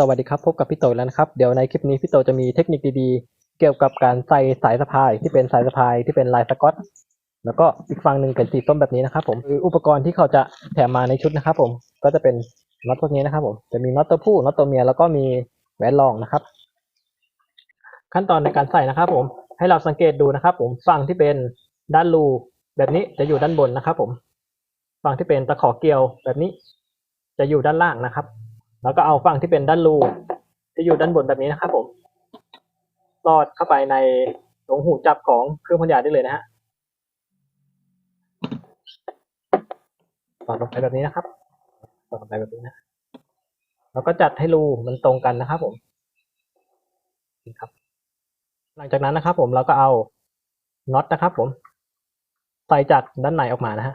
สวัสดีครับ พบกับพี่โตแล้วนะครับ เดี๋ยวในคลิปนี้พี่โตจะมีเทคนิคดีๆ เกี่ยวกับการใส่สายสะพายที่เป็นสายสะพายที่เป็นลายสก๊อต แล้วก็อีกฝั่งหนึ่งเป็นสีส้มแบบนี้นะครับผมคืออุปกรณ์ที่เขาจะแถมมาในชุดนะครับผมก็จะเป็นน็อตพวกนี้นะครับผมจะมีน็อตตัวผู้น็อตตัวเมียแล้วก็มีแหวนรองนะครับ ขั้นตอนในการใส่นะครับผมให้เราสังเกตดูนะครับ ผมฝั่งที่เป็นด้านรูแบบนี้จะอยู่ด้านบนนะครับ ผมฝั่งที่เป็นตะขอเกลียวแบบนี้ จะอยู่ด้านล่างนะครับ แล้วก็เอาฝั่งที่เป็นด้านรูที่อยู่ด้านบนแบบนี้นะครับผมลอดเข้าไปในตรงหูจับของเครื่องพ่นยาได้เลยนะฮะสอดลงไปแบบนี้นะครับสอดลงไปแบบนี้นะแล้วก็จัดให้รูมันตรงกันนะครับผมครับ หลังจากนั้นนะครับ ผมเราก็เอาน็อตนะครับ ผมใส่จากด้านในออกมานะฮะ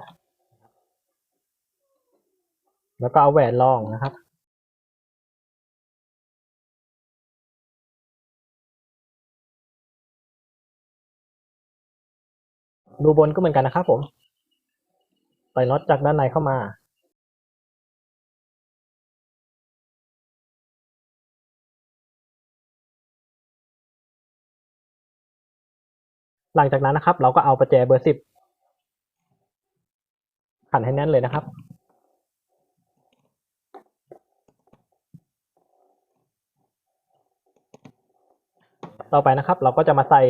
แล้วก็เอาแหวนรองนะครับ รูบนก็เหมือนกันนะครับผมใส่น็อตจากด้านในเข้ามาหลังจากนั้นนะครับ เราก็เอาประแจเบอร์สิบขันให้แน่นเลยนะครับ ต่อไปนะครับ เราก็จะมาใส่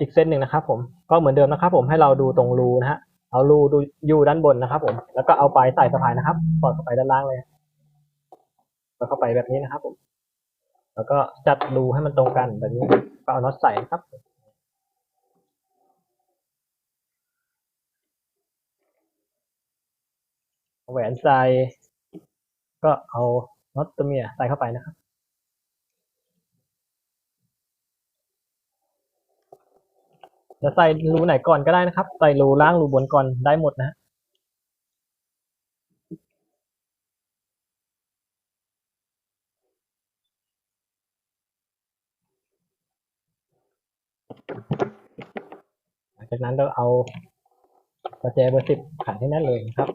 อีกเส้นหนึ่งนะครับ ผมก็เหมือนเดิมนะครับ ผมให้เราดูตรงรูนะฮะเอารูดูอยู่ด้านบนนะครับ ผมแล้วก็เอาปลายใส่สะพายนะครับสอดเข้าไปด้านล่างเลยแล้วเข้าไปแบบนี้นะครับ ผม แล้วก็จัดรูให้มันตรงกันแบบนี้ก็เอาน็อตใส่นะครับเอาแหวนใส่ก็เอาน็อตตัวเมียใส่เข้าไปนะครับ จะใส่รูไหนก่อนก็ได้นะครับ ใส่รูล่างรูบนก่อนได้หมดนะหลังจากนั้นเราเอาประแจเบอร์สิบขันให้แน่นเลยนะครับ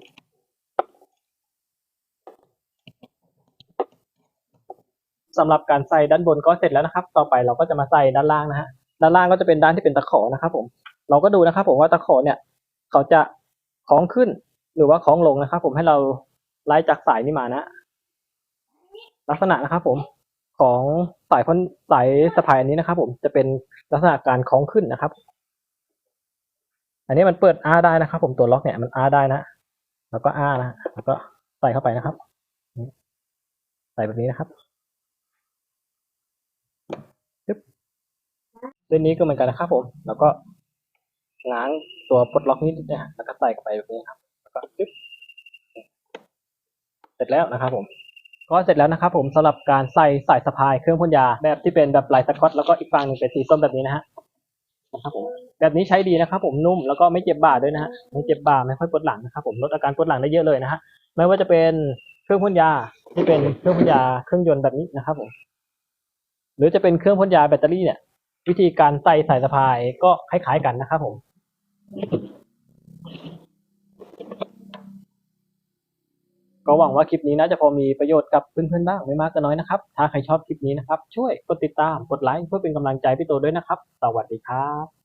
สำหรับการใส่ด้านบนก็เสร็จแล้วนะครับ ต่อไปเราก็จะมาใส่ด้านล่างนะฮะ ด้านล่างก็จะเป็นด้านที่เป็นตะขอนะครับ ผม เราก็ดูนะครับ ผมว่าตะขอเนี่ย เขาจะคล้องขึ้นหรือว่าคล้องลงนะครับ ผมให้เราไล่จากสายนี้มานะ ลักษณะนะครับ ผมของสายพ้นสายสะพายอันนี้นะครับ ผมจะเป็นลักษณะการคล้องขึ้นนะครับ อันนี้มันเปิดอ้าได้นะครับ ผมตัวล็อกเนี่ยมันอ้าได้นะแล้วก็อ้านะแล้วก็ใส่เข้าไปนะครับ ใส่แบบนี้นะครับ เส้นนี้ก็เหมือนกันนะครับผม แล้วก็ง้างตัวปลดล็อกนิดนะฮะแล้วก็ใส่เข้าไปแบบนี้ครับ แล้วก็จึ๊บเสร็จแล้วนะครับผมก็เสร็จแล้วนะครับผมสำหรับการใส่สายสะพายเครื่องพ่นยาแบบที่เป็นแบบลายสก๊อตแล้วก็อีกฝั่งหนึ่งเป็นสีส้มแบบนี้นะฮะนะครับผมแบบนี้ใช้ดีนะครับผมนุ่มแล้วก็ไม่เจ็บบ่าด้วยนะฮะไม่เจ็บบ่าไม่ค่อยปวดหลังนะครับผมลดอาการปวดหลังได้เยอะเลยนะฮะไม่ว่าจะเป็นเครื่องพ่นยาที่เป็นเครื่องพ่นยาเครื่องยนต์แบบนี้นะครับผมหรือจะเป็นเครื่องพ่นยาแบตเตอรี่เนี่ย วิธีการใส่สายสะพายก็คล้ายๆกันนะครับผมก็หวังว่าคลิปนี้น่าจะพอมีประโยชน์กับเพื่อนๆบ้างไม่มากก็น้อยนะครับ ถ้าใครชอบคลิปนี้นะครับ ช่วยกดติดตามกดไลค์เพื่อเป็นกำลังใจพี่โตด้วยนะครับ สวัสดีครับ